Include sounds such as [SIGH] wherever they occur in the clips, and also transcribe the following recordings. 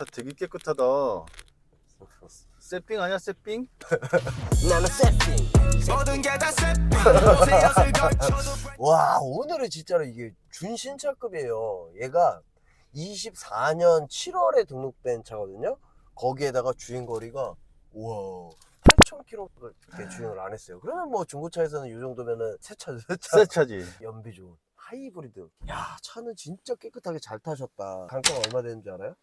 차 되게 깨끗하다. 세핑 아니야 세핑? 나는 세팅. 모든 게다 새빛 거쳐도 와 오늘은 진짜로 이게 준신차급이에요. 얘가 24년 7월에 등록된 차거든요. 거기에다가 주행 거리가 우와 8,000km밖에 주행을 안 했어요. 그러면 뭐 중고차에서는 이 정도면은 새 차죠. 새 차. 새 차지. 연비 좋은 하이브리드. 야 차는 진짜 깨끗하게 잘 타셨다. 단가가 얼마 되는 줄 알아요?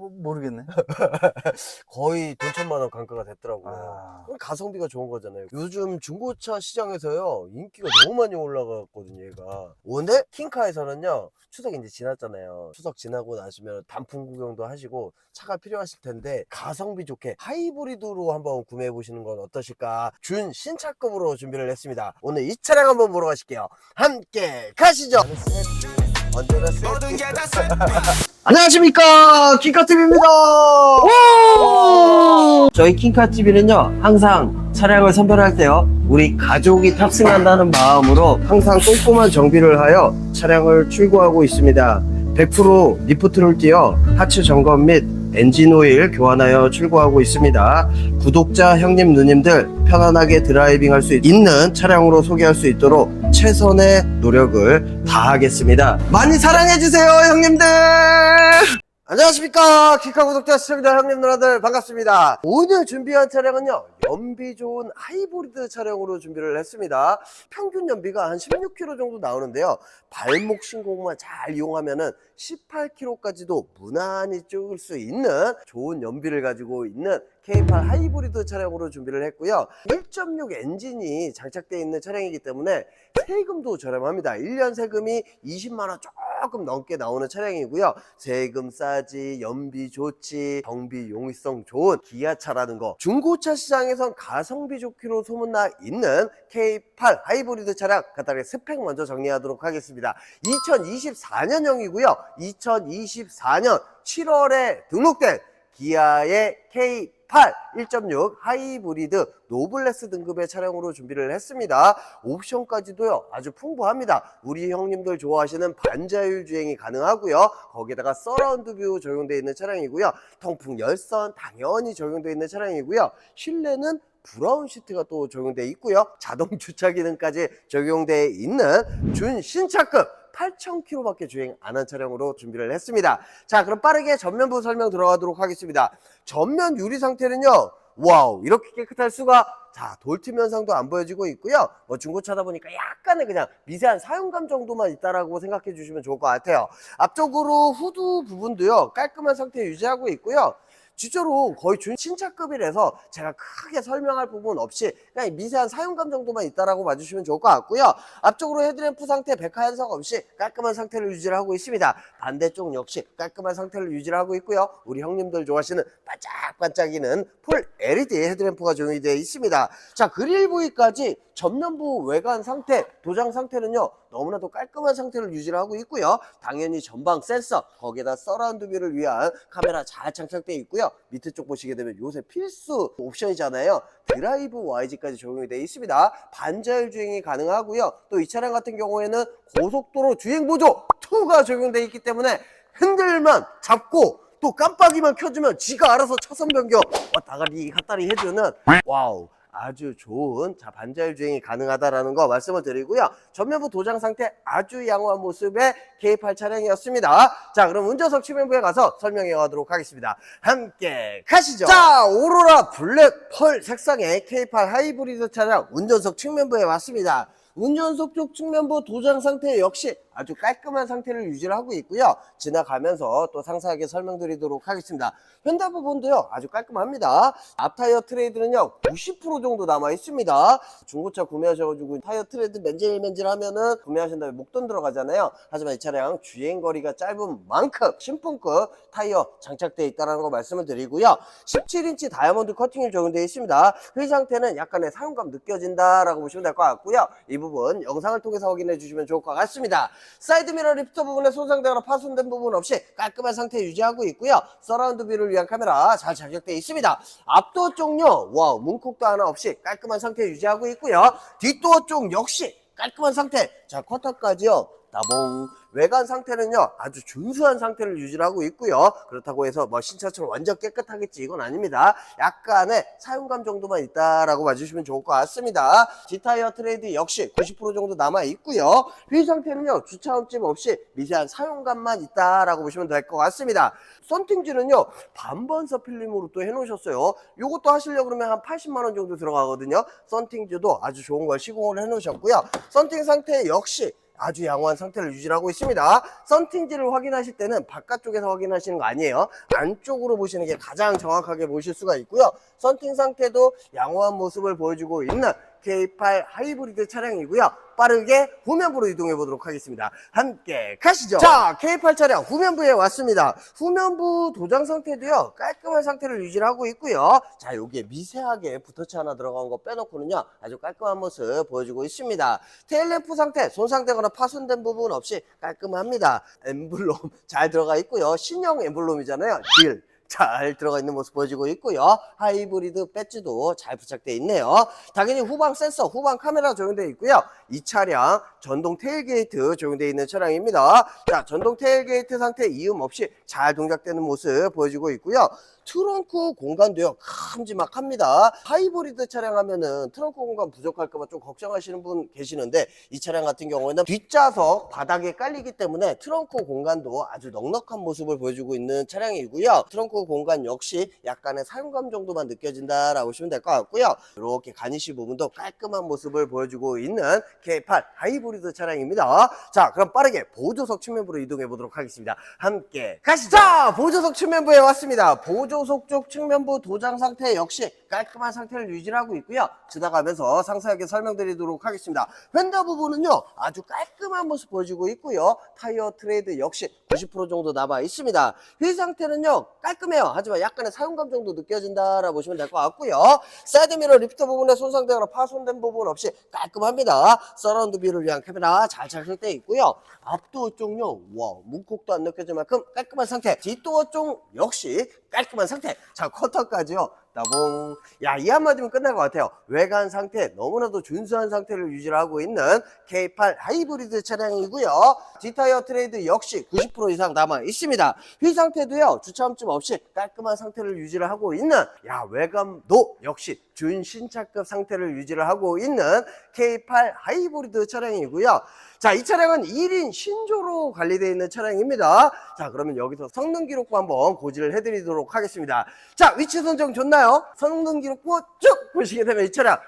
뭐, 모르겠네. [LAUGHS] 거의 돈 천만 원 단가가 됐더라고요. 아, 가성비가 좋은 거잖아요. 요즘 중고차 시장에서요 인기가 너무 많이 올라갔거든요. 얘가. 근데 킹카에서는요 추석 이제 지났잖아요. 추석 지나고 나시면 단풍 구경도 하시고 차가 필요하실 텐데 가성비 좋게 하이브리드로 한번 구매해 보시는 건 어떠실까? 준 신차급으로 준비를 했습니다. 오늘 이 차량 한번 보러 가실게요. 함께 가시죠. 언제나 모든. 게다 [LAUGHS] 안녕하십니까 킹카TV입니다. 저희 킹카TV는요 항상 차량을 선별할 때요 우리 가족이 탑승한다는 마음으로 항상 꼼꼼한 정비를 하여 차량을 출고하고 있습니다. 100% 리프트를 띄어 하체 점검 및 엔진 오일 교환하여 출고하고 있습니다. 구독자 형님 누님들 편안하게 드라이빙 할 수 있는 차량으로 소개할 수 있도록 최선의 노력을 다하겠습니다. 많이 사랑해주세요 형님들 안녕하십니까. 키카 구독자 시청자 형님 누나들 반갑습니다. 오늘 준비한 차량은요 연비 좋은 하이브리드 차량으로 준비를 했습니다. 평균 연비가 한 16km 정도 나오는데요. 발목 신공만 잘 이용하면 은 18km까지도 무난히 찍을 수 있는 좋은 연비를 가지고 있는 K8 하이브리드 차량으로 준비를 했고요. 1.6 엔진이 장착되어 있는 차량이기 때문에 세금도 저렴합니다. 1년 세금이 20만원 조금 넘게 나오는 차량이고요 세금 싸지, 연비 좋지, 경비 용이성 좋은 기아차라는 거. 중고차 시장에선 가성비 좋기로 소문나 있는 K8 하이브리드 차량 간단하게 스펙 먼저 정리하도록 하겠습니다. 2024년형이고요. 2024년 7월에 등록된 기아의 K8 1.6 하이브리드 노블레스 등급의 차량으로 준비를 했습니다. 옵션까지도요 아주 풍부합니다. 우리 형님들 좋아하시는 반자율 주행이 가능하고요. 거기다가 서라운드 뷰 적용되어 있는 차량이고요. 통풍 열선 당연히 적용되어 있는 차량이고요. 실내는 브라운 시트가 또 적용되어 있고요. 자동 주차 기능까지 적용되어 있는 준신차급 8,000km밖에 주행 안 한 차량으로 준비를 했습니다. 자, 그럼 빠르게 전면부 설명 들어가도록 하겠습니다. 전면 유리 상태는요, 와우, 이렇게 깨끗할 수가, 자, 돌팀 현상도 안 보여지고 있고요. 뭐 중고차다 보니까 약간의 그냥 미세한 사용감 정도만 있다라고 생각해 주시면 좋을 것 같아요. 앞쪽으로 후드 부분도요, 깔끔한 상태 유지하고 있고요. 진짜로 거의 준 신차급이라서 제가 크게 설명할 부분 없이 그냥 미세한 사용감 정도만 있다라고 봐주시면 좋을 것 같고요. 앞쪽으로 헤드램프 상태 백화 현상 없이 깔끔한 상태를 유지를 하고 있습니다. 반대쪽 역시 깔끔한 상태를 유지를 하고 있고요. 우리 형님들 좋아하시는 반짝반짝이는 풀 LED 헤드램프가 적용이 되어 있습니다. 자 그릴 부위까지 전면부 외관 상태, 도장 상태는요 너무나도 깔끔한 상태를 유지를 하고 있고요. 당연히 전방 센서, 거기에다 서라운드 뷰를 위한 카메라 잘 장착되어 있고요. 밑에 쪽 보시게 되면 요새 필수 옵션이잖아요. 드라이브 YG까지 적용이 되어 있습니다. 반자율 주행이 가능하고요. 또 이 차량 같은 경우에는 고속도로 주행 보조 2가 적용되어 있기 때문에 핸들만 잡고 또 깜빡이만 켜주면 지가 알아서 차선 변경 왔다 가리 갔다리 해주는 와우 아주 좋은 자 반자율 주행이 가능하다라는 거 말씀을 드리고요. 전면부 도장 상태 아주 양호한 모습의 K8 차량이었습니다. 자 그럼 운전석 측면부에 가서 설명해 가도록 하겠습니다. 함께 가시죠. 자 오로라 블랙 펄 색상의 K8 하이브리드 차량 운전석 측면부에 왔습니다. 운전석 쪽 측면부 도장 상태 역시 아주 깔끔한 상태를 유지를 하고 있고요. 지나가면서 또 상세하게 설명드리도록 하겠습니다. 현대 부분도요 아주 깔끔합니다. 앞 타이어 트레이드는요 90% 정도 남아 있습니다. 중고차 구매하셔가지고 타이어 트레이드 맨질맨질 하면은 구매하신 다음에 목돈 들어가잖아요. 하지만 이 차량 주행 거리가 짧은 만큼 신품급 타이어 장착되어 있다는 거 말씀을 드리고요. 17인치 다이아몬드 커팅이 적용되어 있습니다. 그 상태는 약간의 사용감 느껴진다라고 보시면 될 것 같고요. 이 부분 영상을 통해서 확인해 주시면 좋을 것 같습니다. 사이드 미러 리프터 부분에 손상되거나 파손된 부분 없이 깔끔한 상태 유지하고 있고요. 서라운드 뷰를 위한 카메라 잘 장착되어 있습니다. 앞도어 쪽요, 와우, 문콕도 하나 없이 깔끔한 상태 유지하고 있고요. 뒷도어 쪽 역시 깔끔한 상태. 자, 쿼터까지요. 나봉 외관 상태는요 아주 준수한 상태를 유지하고 있고요. 그렇다고 해서 뭐 신차처럼 완전 깨끗하겠지. 이건 아닙니다. 약간의 사용감 정도만 있다라고 봐주시면 좋을 것 같습니다. G타이어 트레이드 역시 90% 정도 남아 있고요. 휠 상태는요 주차 흠집 없이 미세한 사용감만 있다라고 보시면 될 것 같습니다. 썬팅지는요 반번서 필름으로 또 해놓으셨어요. 요것도 하시려고 그러면 한 80만 원 정도 들어가거든요. 썬팅지도 아주 좋은 걸 시공을 해놓으셨고요. 썬팅 상태 역시 아주 양호한 상태를 유지하고 있습니다. 썬팅지를 확인하실 때는 바깥쪽에서 확인하시는 거 아니에요. 안쪽으로 보시는 게 가장 정확하게 보실 수가 있고요. 썬팅 상태도 양호한 모습을 보여주고 있는 K8 하이브리드 차량이고요. 빠르게 후면부로 이동해 보도록 하겠습니다. 함께 가시죠. 자, K8 차량 후면부에 왔습니다. 후면부 도장 상태도요, 깔끔한 상태를 유지하고 있고요. 자, 여기에 미세하게 붓터치 하나 들어간 거 빼놓고는요, 아주 깔끔한 모습 보여주고 있습니다. 테일램프 상태, 손상되거나 파손된 부분 없이 깔끔합니다. 엠블럼 잘 들어가 있고요. 신형 엠블럼이잖아요. 딜. 잘 들어가 있는 모습 보여주고 있고요. 하이브리드 배지도 잘 부착되어 있네요. 당연히 후방 센서, 후방 카메라 적용되어 있고요. 이 차량 전동 테일게이트 적용되어 있는 차량입니다. 자, 전동 테일게이트 상태 이음 없이 잘 동작되는 모습 보여주고 있고요. 트렁크 공간도요 큼지막합니다. 하이브리드 차량 하면은 트렁크 공간 부족할까봐 좀 걱정하시는 분 계시는데 이 차량 같은 경우에는 뒷좌석 바닥에 깔리기 때문에 트렁크 공간도 아주 넉넉한 모습을 보여주고 있는 차량이고요. 트렁크 공간 역시 약간의 사용감 정도만 느껴진다라고 보시면 될 것 같고요. 이렇게 가니쉬 부분도 깔끔한 모습을 보여주고 있는 K8 하이브리드 차량입니다. 자 그럼 빠르게 보조석 측면부로 이동해 보도록 하겠습니다. 함께 가시죠! 자 보조석 측면부에 왔습니다. 보조 석쪽 측면부 도장 상태 역시 깔끔한 상태를 유지하고 있고요. 지나가면서 상세하게 설명드리도록 하겠습니다. 휀더 부분은요 아주 깔끔한 모습 보여주고 있고요. 타이어 트레이드 역시 90% 정도 남아 있습니다. 휠 상태는요 깔끔해요. 하지만 약간의 사용감 정도 느껴진다라고 보시면 될 것 같고요. 사이드미러 리프터 부분에 손상되거나 파손된 부분 없이 깔끔합니다. 서라운드 뷰를 위한 카메라 잘 장착되어 있고요. 앞도어 쪽요 와 문콕도 안 느껴질 만큼 깔끔한 상태. 뒷도어 쪽 역시 깔끔한 상태. 자 커터까지요 나봉 야 이 한마디면 끝날 것 같아요 외관 상태 너무나도 준수한 상태를 유지하고 있는 K8 하이브리드 차량이고요 G타이어 트레이드 역시 90% 이상 남아 있습니다 휠 상태도요 주차 흠집 없이 깔끔한 상태를 유지를 하고 있는 야 외관도 역시 준신차급 상태를 유지를 하고 있는 K8 하이브리드 차량이고요 자, 이 차량은 1인 신조로 관리되어 있는 차량입니다. 자, 그러면 여기서 성능 기록부 한번 고지를 해드리도록 하겠습니다. 자, 위치 선정 좋나요? 성능 기록부 쭉 보시게 되면 이 차량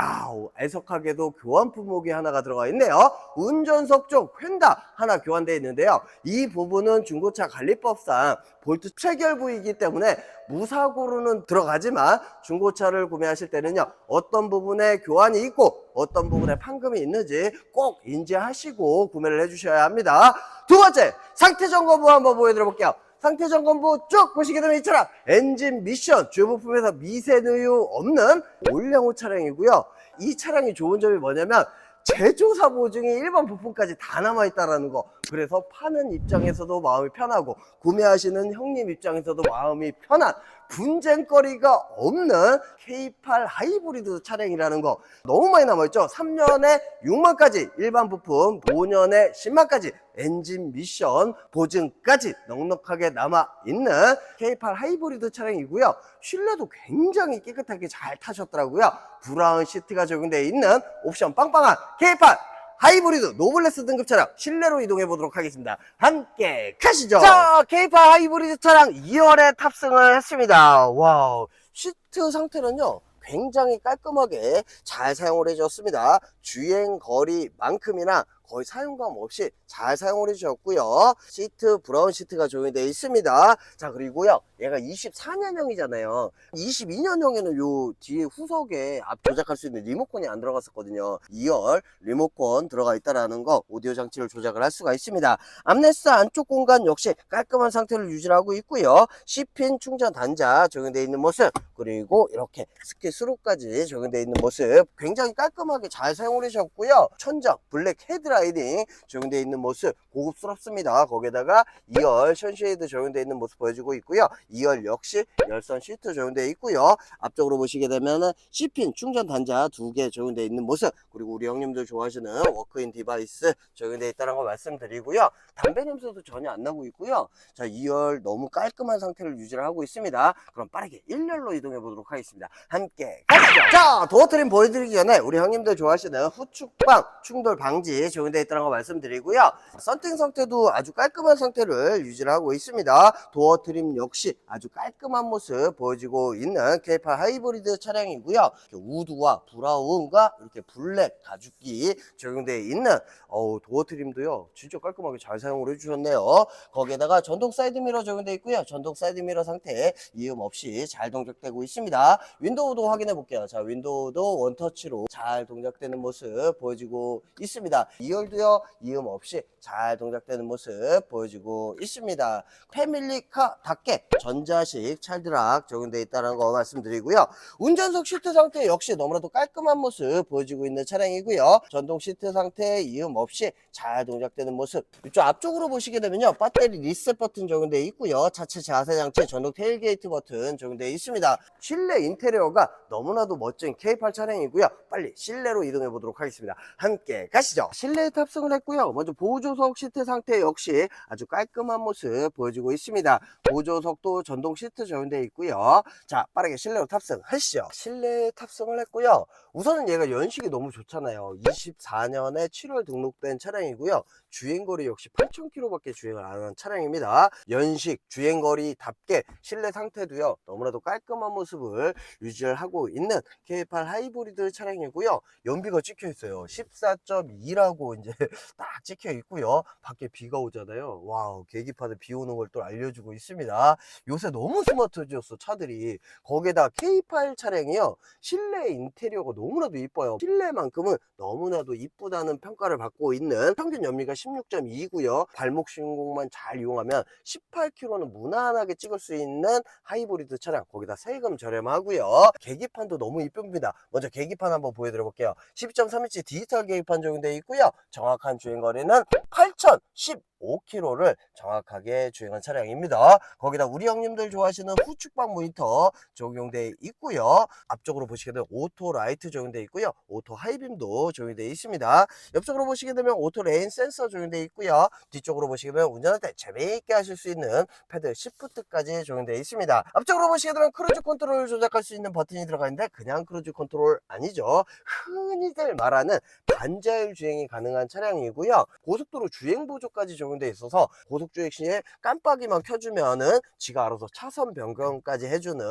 아우 애석하게도 교환 품목이 하나가 들어가 있네요. 운전석 쪽 휀다 하나 교환되어 있는데요. 이 부분은 중고차 관리법상 볼트 체결 부위이기 때문에 무사고로는 들어가지만 중고차를 구매하실 때는요 어떤 부분에 교환이 있고 어떤 부분에 판금이 있는지 꼭 인지하시고 구매를 해주셔야 합니다. 두 번째 상태 점검부 한번 보여드려 볼게요 상태 점검부 쭉 보시게 되면 이 차량 엔진 미션 주요 부품에서 미세 누유 없는 올량호 차량이고요. 이 차량이 좋은 점이 뭐냐면 제조사 보증이 일반 부품까지 다 남아있다라는 거. 그래서 파는 입장에서도 마음이 편하고 구매하시는 형님 입장에서도 마음이 편한 분쟁거리가 없는 K8 하이브리드 차량이라는 거 너무 많이 남아있죠? 3년에 6만까지 일반 부품 5년에 10만까지 엔진 미션 보증까지 넉넉하게 남아있는 K8 하이브리드 차량이고요. 실내도 굉장히 깨끗하게 잘 타셨더라고요. 브라운 시트가 적용되어 있는 옵션 빵빵한 K8 하이브리드 노블레스 등급 차량 실내로 이동해 보도록 하겠습니다. 함께 가시죠. 자, K8 하이브리드 차량 2월에 탑승을 했습니다. 와우. 시트 상태는요. 굉장히 깔끔하게 잘 사용을 해주셨습니다. 주행 거리만큼이나 거의 사용감 없이 잘 사용을 해주셨고요. 시트 브라운 시트가 적용되어 있습니다. 자 그리고요 얘가 24년형이잖아요. 22년형에는 요 뒤에 후석에 앞 조작할 수 있는 리모컨이 안 들어갔었거든요. 2열 리모컨 들어가 있다라는 거 오디오 장치를 조작을 할 수가 있습니다. 암레스 안쪽 공간 역시 깔끔한 상태를 유지하고 있고요. C핀 충전 단자 적용되어 있는 모습 그리고 이렇게 스키 스로까지 적용되어 있는 모습 굉장히 깔끔하게 잘 사용을 해주셨고요. 천장 블랙 헤드라 이트 라이딩 적용되어 있는 모습 고급스럽습니다. 거기에다가 2열 션쉐이드 적용되어 있는 모습 보여주고 있고요. 2열 역시 열선 시트 적용되어 있고요. 앞쪽으로 보시게 되면은 C핀 충전 단자 두 개 적용되어 있는 모습 그리고 우리 형님들 좋아하시는 워크인 디바이스 적용되어 있다는 거 말씀드리고요. 담배 냄새도 전혀 안 나고 있고요. 자 2열 너무 깔끔한 상태를 유지를 하고 있습니다. 그럼 빠르게 1열로 이동해 보도록 하겠습니다. 함께 가시죠. 자 도어 트림 보여드리기 전에 우리 형님들 좋아하시는 후축방 충돌 방지 적용 되어 있다는 거 말씀드리고요. 썬팅 상태도 아주 깔끔한 상태를 유지를 하고 있습니다. 도어 트림 역시 아주 깔끔한 모습 보여지고 있는 K8 하이브리드 차량이고요. 우드와 브라운과 이렇게 블랙 가죽기 적용되어 있는 어우, 도어 트림도요. 진짜 깔끔하게 잘 사용을 해주셨네요. 거기에다가 전동 사이드미러 적용되어 있고요. 전동 사이드미러 상태 이음 없이 잘 동작되고 있습니다. 윈도우도 확인해 볼게요. 자, 윈도우도 원터치로 잘 동작되는 모습 보여지고 있습니다. 2열도요. 이음 없이 잘 동작되는 모습 보여지고 있습니다. 패밀리카답게 전자식 찰드락 적용되어 있다는 거 말씀드리고요. 운전석 시트 상태 역시 너무나도 깔끔한 모습 보여지고 있는 차량이고요. 전동 시트 상태 이음 없이 잘 동작되는 모습. 이쪽 앞쪽으로 보시게 되면요. 배터리 리셋 버튼 적용되어 있고요. 자체 자세 장치 전동 테일게이트 버튼 적용되어 있습니다. 실내 인테리어가 너무나도 멋진 K8 차량이고요. 빨리 실내로 이동해 보도록 하겠습니다. 함께 가시죠. 실내 에 탑승을 했고요. 먼저 보조석 시트 상태 역시 아주 깔끔한 모습 보여지고 있습니다. 보조석도 전동 시트 적용되어 있고요. 자, 빠르게 실내로 탑승하시죠. 실내에 탑승을 했고요. 우선은 얘가 연식이 너무 좋잖아요. 24년에 7월 등록된 차량이고요. 주행거리 역시 8,000km밖에 주행을 안 한 차량입니다. 연식, 주행거리답게 실내 상태도요. 너무나도 깔끔한 모습을 유지를 하고 있는 K8 하이브리드 차량이고요. 연비가 찍혀 있어요. 14.2라고 이제 [LAUGHS] 딱 찍혀 있고요. 밖에 비가 오잖아요. 와우, 계기판에 비 오는 걸 또 알려주고 있습니다. 요새 너무 스마트해졌어, 차들이. 거기에다 K8 차량이요. 실내 인테리어가 너무나도 이뻐요. 실내만큼은 너무나도 이쁘다는 평가를 받고 있는 평균 연비가 16.2고요. 발목 신공만 잘 이용하면 18km는 무난하게 찍을 수 있는 하이브리드 차량. 거기다 세금 저렴하고요. 계기판도 너무 이쁩니다. 먼저 계기판 한번 보여드려 볼게요. 12.3인치 디지털 계기판 적용되어 있고요. 정확한 주행거리는 8,015km를 정확하게 주행한 차량입니다. 거기다 우리 형님들 좋아하시는 후축방 모니터 적용되어 있고요. 앞쪽으로 보시게 되면 오토 라이트 적용되어 있고요. 오토 하이빔도 적용되어 있습니다. 옆쪽으로 보시게 되면 오토 레인 센서 적용되어 있고요. 뒤쪽으로 보시게 되면 운전할 때 재미있게 하실 수 있는 패드 시프트까지 적용되어 있습니다. 앞쪽으로 보시게 되면 크루즈 컨트롤 조작할 수 있는 버튼이 들어가 있는데 그냥 크루즈 컨트롤 아니죠. 흔히들 말하는 반자율 주행이 가능한 차량이고요. 고속도로 주행 보조까지 적용되어 있어서 고속 주행 시에 깜빡이만 켜주면은 지가 알아서 차선 변경까지 해주는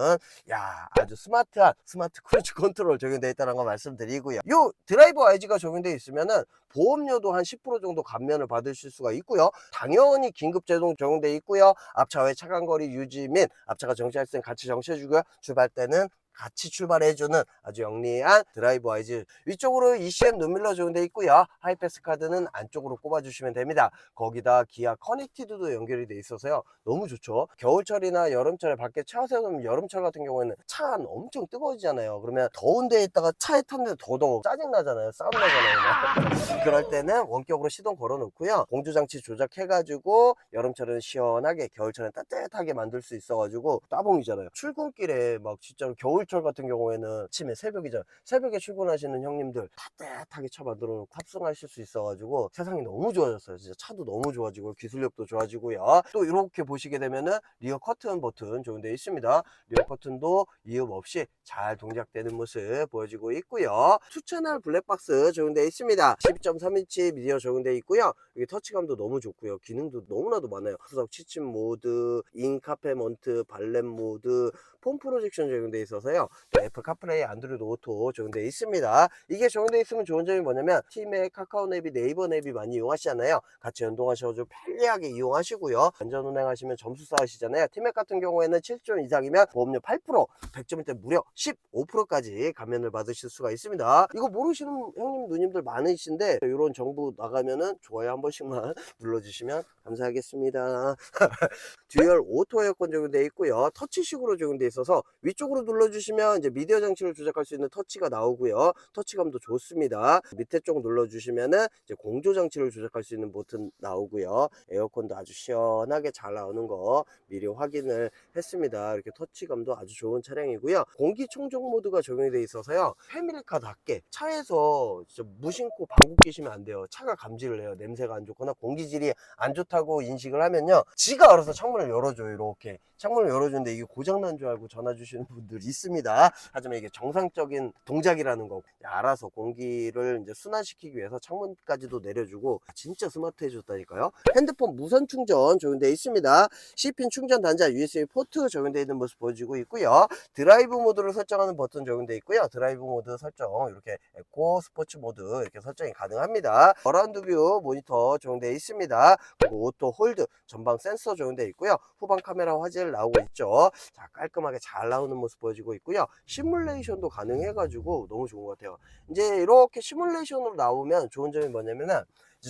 야 아주 스마트한 스마트 크루즈 컨트롤 적용되어 있다는 거 말씀드리고요. 요 드라이버 IG가 적용되어 있으면은 보험료도 한 10% 정도 감면을 받으실 수가 있고요. 당연히 긴급 제동 적용되어 있고요. 앞차와의 차간거리 유지 및 앞차가 정지할 때는 같이 정지해주고요. 출발 때는 같이 출발해주는 아주 영리한 드라이버 아이즈. 위쪽으로 ECM 눈밀러 적용되어 있고요. 하이패스 카드는 안쪽으로 꼽아주시면 됩니다. 거기다 기아 커넥티드도 연결이 돼 있어서요. 너무 좋죠. 겨울철이나 여름철에 밖에 차 세우면 여름철 같은 경우에는 차 엄청 뜨거워지잖아요. 그러면 더운 데에 있다가 차에 탔는데 더더욱 짜증나잖아요. 싸움 나잖아요. [LAUGHS] 그럴 때는 원격으로 시동 걸어 놓고요. 공조장치 조작해가지고 여름철은 시원하게 겨울철은 따뜻하게 만들 수 있어가지고 따봉이잖아요. 출근길에 막 진짜로 겨울 철 같은 경우에는 아침에 새벽이죠. 새벽에 출근하시는 형님들 따뜻하게 차 만들어 놓고 탑승하실 수 있어가지고 세상이 너무 좋아졌어요. 진짜 차도 너무 좋아지고 기술력도 좋아지고요. 또 이렇게 보시게 되면은 리어 커튼 버튼 적용되어 있습니다. 리어 커튼도 이음 없이 잘 동작되는 모습 보여지고 있고요. 투채널 블랙박스 적용되어 있습니다. 12.3인치 미디어 적용되어 있고요. 이게 터치감도 너무 좋고요. 기능도 너무나도 많아요. 수석 취침 모드 인카페먼트 발렛 모드 폼 프로젝션 적용되어 있어서요 또 애플 카플레이 안드로이드 오토 적용되어 있습니다. 이게 적용되어 있으면 좋은 점이 뭐냐면 팀의 카카오 앱이 네이버 앱이 많이 이용하시잖아요. 같이 연동하셔서 편리하게 이용하시고요. 안전 운행하시면 점수 쌓으시잖아요. 팀앱 같은 경우에는 7점 이상이면 보험료 8% 100점일 때 무려 15%까지 감면을 받으실 수가 있습니다. 이거 모르시는 형님 누님들 많으신데 이런 정보 나가면은 좋아요 한 번씩만 [LAUGHS] 눌러주시면 감사하겠습니다. [LAUGHS] 듀얼 오토 에어컨 적용되어 있고요. 터치식으로 적용되어 있어서 위쪽으로 눌러주시면 눌러주시면 이제 미디어 장치를 조작할 수 있는 터치가 나오고요. 터치감도 좋습니다. 밑에 쪽 눌러주시면은 이제 공조 장치를 조작할 수 있는 버튼 나오고요. 에어컨도 아주 시원하게 잘 나오는 거 미리 확인을 했습니다. 이렇게 터치감도 아주 좋은 차량이고요. 공기 청정 모드가 적용이 돼 있어서요. 패밀리카답게 차에서 무심코 방구 끼시면 안 돼요. 차가 감지를 해요. 냄새가 안 좋거나 공기질이 안 좋다고 인식을 하면요. 지가 알아서 창문을 열어줘요. 이렇게 창문을 열어주는데 이게 고장난 줄 알고 전화 주시는 분들 있 습니다. 하지만 이게 정상적인 동작이라는 거 알아서 공기를 이제 순환시키기 위해서 창문까지도 내려주고 진짜 스마트해졌다니까요. 핸드폰 무선 충전 적용되어 있습니다. C핀 충전 단자 USB 포트 적용되어 있는 모습 보여지고 있고요. 드라이브 모드를 설정하는 버튼 적용되어 있고요. 드라이브 모드 설정 이렇게 에코 스포츠 모드 이렇게 설정이 가능합니다. 어라운드 뷰 모니터 적용되어 있습니다. 그리고 오토 홀드 전방 센서 적용되어 있고요. 후방 카메라 화질 나오고 있죠. 자 깔끔하게 잘 나오는 모습 보여지고 있고요. 시뮬레이션도 가능해가지고 너무 좋은 것 같아요. 이제 이렇게 시뮬레이션으로 나오면 좋은 점이 뭐냐면은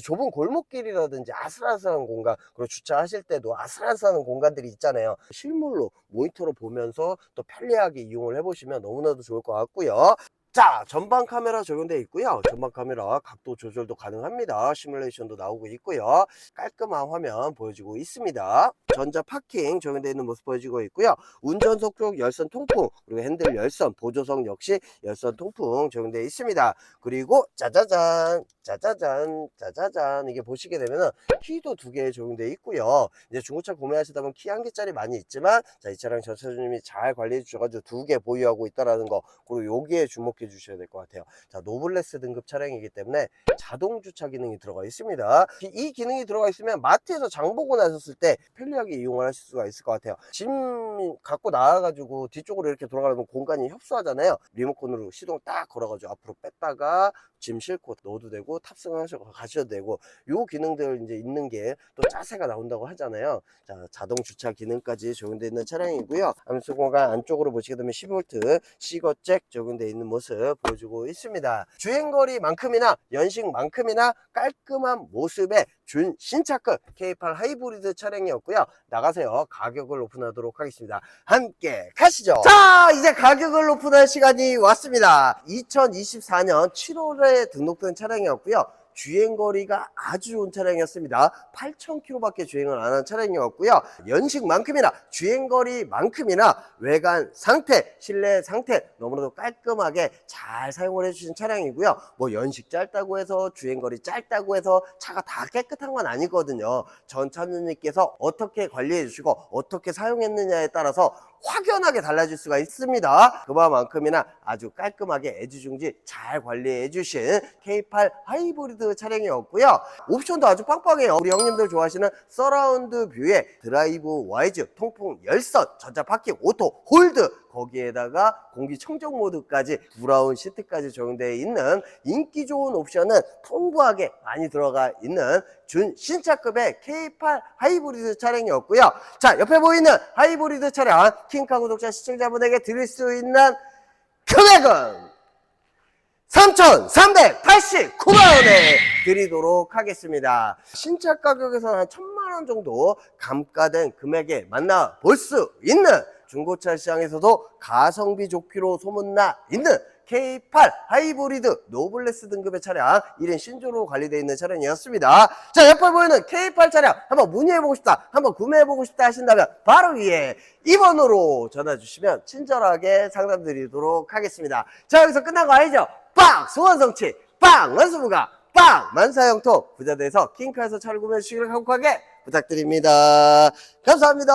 좁은 골목길이라든지 아슬아슬한 공간 그리고 주차하실 때도 아슬아슬한 공간들이 있잖아요 실물로 모니터로 보면서 또 편리하게 이용을 해보시면 너무나도 좋을 것 같고요 자 전방 카메라 적용되어 있고요. 전방 카메라 각도 조절도 가능합니다. 시뮬레이션도 나오고 있고요. 깔끔한 화면 보여지고 있습니다. 전자 파킹 적용되어 있는 모습 보여지고 있고요. 운전석 쪽 열선 통풍 그리고 핸들 열선 보조석 역시 열선 통풍 적용되어 있습니다. 그리고 짜자잔 짜자잔 짜자잔 이게 보시게 되면은 키도 두 개 적용되어 있고요. 이제 중고차 구매하시다 보면 키 한 개짜리 많이 있지만 자 이 차량 전차주님이 잘 관리해 주셔가지고 두 개 보유하고 있다라는 거 그리고 여기에 주목해 주셔야 될 것 같아요. 자 노블레스 등급 차량이기 때문에 자동 주차 기능이 들어가 있습니다. 이- 이 기능이 들어가 있으면 마트에서 장 보고 나셨을 때 편리하게 이용을 하실 수가 있을 것 같아요. 짐 갖고 나와가지고 뒤쪽으로 이렇게 돌아가면 공간이 협소하잖아요. 리모컨으로 시동 딱 걸어가지고 앞으로 뺐다가 짐 싣고 넣어도 되고 탑승하셔 가셔도 되고 요 기능들 이제 있는 게또 짜세가 나온다고 하잖아요. 자 자동 주차 기능까지 적용되어 있는 차량이고요. 암수 공간 안쪽으로 보시게 되면 12V 시거잭 적용되어 있는 모습 보여주고 있습니다. 주행거리만큼이나 연식만큼이나 깔끔한 모습의 준 신차급 K8 하이브리드 차량이었고요. 나가세요. 가격을 오픈하도록 하겠습니다. 함께 가시죠. 자, 이제 가격을 오픈할 시간이 왔습니다. 2024년 7월에 등록된 차량이었고요. 주행 거리가 아주 좋은 차량이었습니다. 8,000km밖에 주행을 안 한 차량이었고요. 연식만큼이나 주행 거리만큼이나 외관 상태, 실내 상태 너무나도 깔끔하게 잘 사용을 해주신 차량이고요. 뭐 연식 짧다고 해서 주행 거리 짧다고 해서 차가 다 깨끗한 건 아니거든요. 전 차주님께서 어떻게 관리해 주시고 어떻게 사용했느냐에 따라서 확연하게 달라질 수가 있습니다. 그만큼이나 아주 깔끔하게 애지중지 잘 관리해 주신 K8 하이브리드 차량이었고요. 옵션도 아주 빵빵해요. 우리 형님들 좋아하시는 서라운드 뷰에 드라이브 와이즈, 통풍 열선, 전자 파킹, 오토, 홀드 거기에다가 공기 청정 모드까지 브라운 시트까지 적용되어 있는 인기 좋은 옵션은 풍부하게 많이 들어가 있는 준 신차급의 K8 하이브리드 차량이었고요. 자, 옆에 보이는 하이브리드 차량 킹카 구독자 시청자분에게 드릴 수 있는 금액은 3,389만원에 드리도록 하겠습니다. 신차 가격에서 한 천만원 정도 감가된 금액에 만나볼 수 있는 중고차 시장에서도 가성비 좋기로 소문나 있는 K8 하이브리드 노블레스 등급의 차량 1인 신조로 관리되어 있는 차량이었습니다. 자, 옆에 보이는 K8 차량 한번 문의해보고 싶다, 한번 구매해보고 싶다 하신다면 바로 위에 2번으로 전화 주시면 친절하게 상담드리도록 하겠습니다. 자, 여기서 끝난 거 아니죠? 빵! 소원성취! 빵! 만수부가! 빵! 만사형통 부자대에서 킹카에서 차를 구매해 주시기를 간곡하게 부탁드립니다. 감사합니다.